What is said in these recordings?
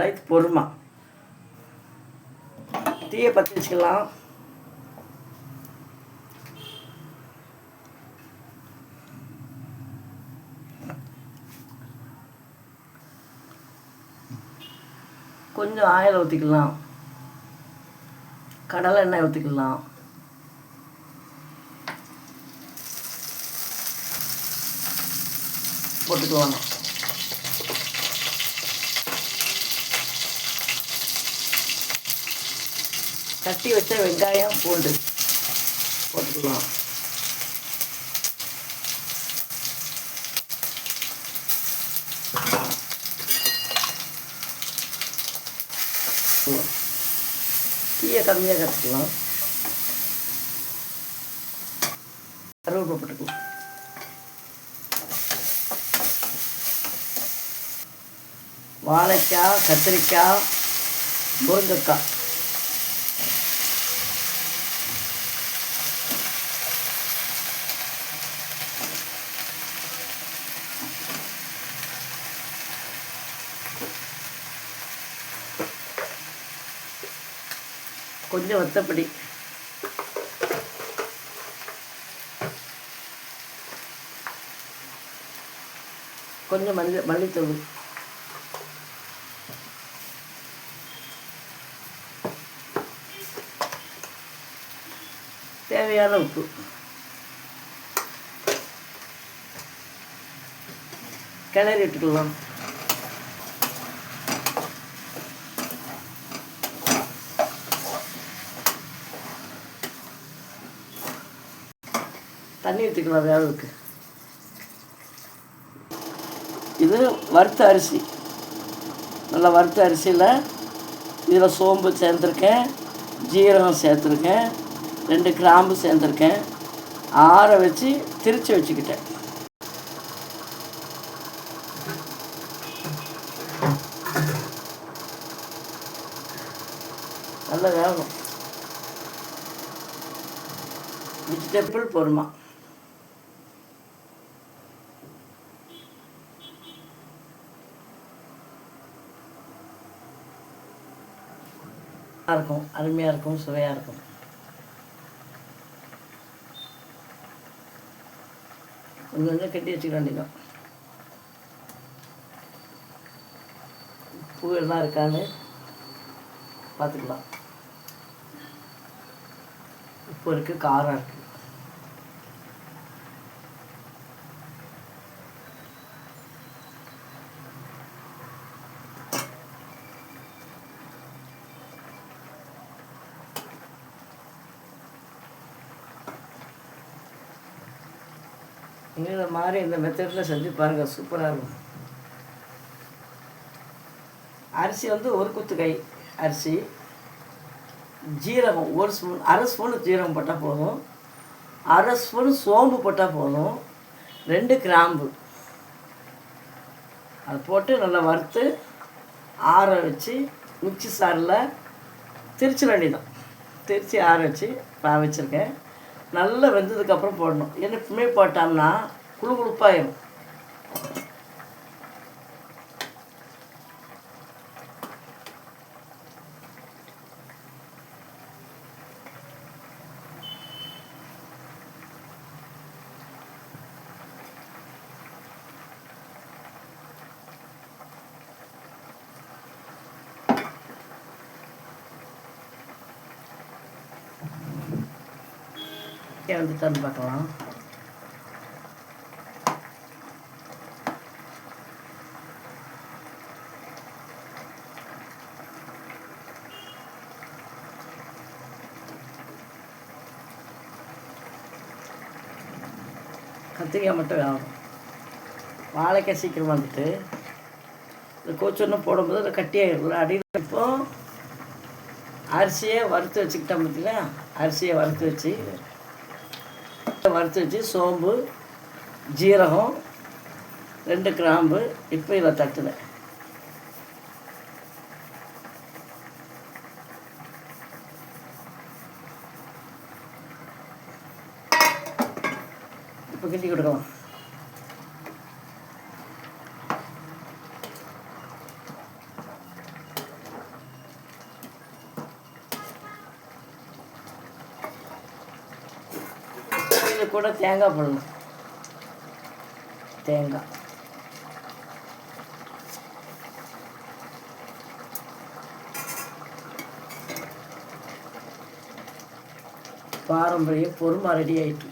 Light பொறுமா தீயை பற்றி வச்சுக்கலாம். கொஞ்சம் ஆயில் ஊற்றிக்கலாம் கடலை எண்ணெய் ஊற்றிக்கலாம் போட்டுக்குவாங்க தட்டி வச்ச வெங்காயம் பூண்டு போட்டுக்கலாம். தீயை கம்மியாக கற்றுக்கலாம் கருவேப்பிலை போட்டுக்கலாம். வாழைக்காய் கத்திரிக்காய் முருங்கைக்காய். கொஞ்சம் வத்தப்படி. கொஞ்சம் மல்லி மல்லித்தூள். தேவையான உப்பு. கிளறி விட்டுக்கலாம் தண்ணி ஊற்றிக்கலாம் வேலைக்கு இது வறுத்த அரிசி. நல்லா வறுத்த அரிசியில் இதில் சோம்பு சேர்த்துருக்கேன் ஜீரகம் சேர்த்துருக்கேன் ரெண்டு கிராம்பு சேர்த்துருக்கேன். ஆற வச்சு திரிச்சு வச்சுக்கிட்டேன். நல்லா வேகும் டெம்பிள் பொறுமா இருக்கும் அருமையாக இருக்கும் சுவையாக இருக்கும். கொஞ்சம் கொஞ்சம் கட்டி வச்சுக்க வேண்டியதான் பூ எல்லாம் இருக்கான்னு பார்த்துக்கலாம். உப்பு இருக்குது காரம் இருக்குது இந்த மாதிரி இந்த மெத்தடில் செஞ்சு பாருங்கள் சூப்பராக இருக்கும். அரிசி வந்து ஒரு குத்து கை அரிசி. ஜீரகம் ஒரு ஸ்பூன் அரை ஸ்பூனு ஜீரகம் போட்டால் போதும். அரை ஸ்பூன் சோம்பு போட்டால் போதும். ரெண்டு கிராம்பு. அதை போட்டு நல்லா வறுத்து ஆற வச்சு மிக்சி சாரில் திரிச்ச வேண்டியதான் திரிச்சு ஆற வச்சு நான் வச்சுருக்கேன். நல்லா வெந்ததுக்கப்புறம் போடணும். ஏன்னா எப்பவுமே போட்டோம்னா குழு குழுப்பாயிரும் வந்துட்டான்னு பார்க்கலாம். கத்திரிக்காய் மட்டும் வேணும். வாழைக்காய் சீக்கிரம் வந்துட்டு இந்த கோச்சொன்னு போடும்போது அது கட்டியாகிடும் அடியில் இப்போ அரிசியை வறுத்து வச்சுக்கிட்டோம் பார்த்தீங்களா அரிசியை வறுத்து வச்சு வறுத்து வச்சு சோம்பு ஜீரகம் ரெண்டு கிராம்பு இப்போ இதை தட்டுவேன். இப்போ கிண்டி கொடுக்கலாம். கூட தேங்காய் போடணும். தேங்காய். பாரம்பரிய பொறுமை ரெடி ஆயிட்டு.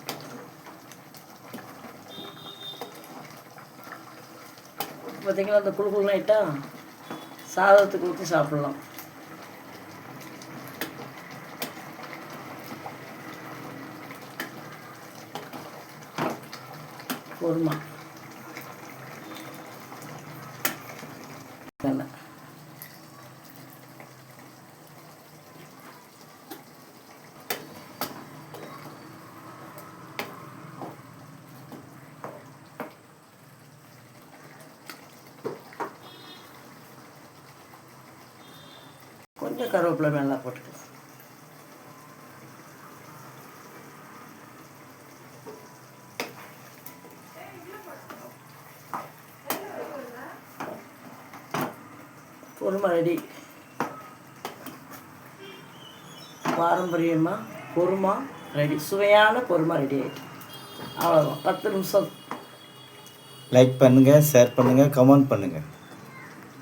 பார்த்தீங்களா அந்த குழுக்குள் ஆயிட்டா சாதத்துக்கு ஊற்றி சாப்பிடலாம். பொறுமா. கொஞ்சம் கருவேப்பிலை நல்லா போட்டுக்கலாம் பொறுமை ரெடி பாரம்பரியமாக பொறுமா ரெடி. சுவையான பொறுமை ரெடி ஆகிட்டு அவ்வளோதான் பத்து நிமிஷம். லைக் பண்ணுங்கள் ஷேர் பண்ணுங்கள் கமெண்ட் பண்ணுங்கள்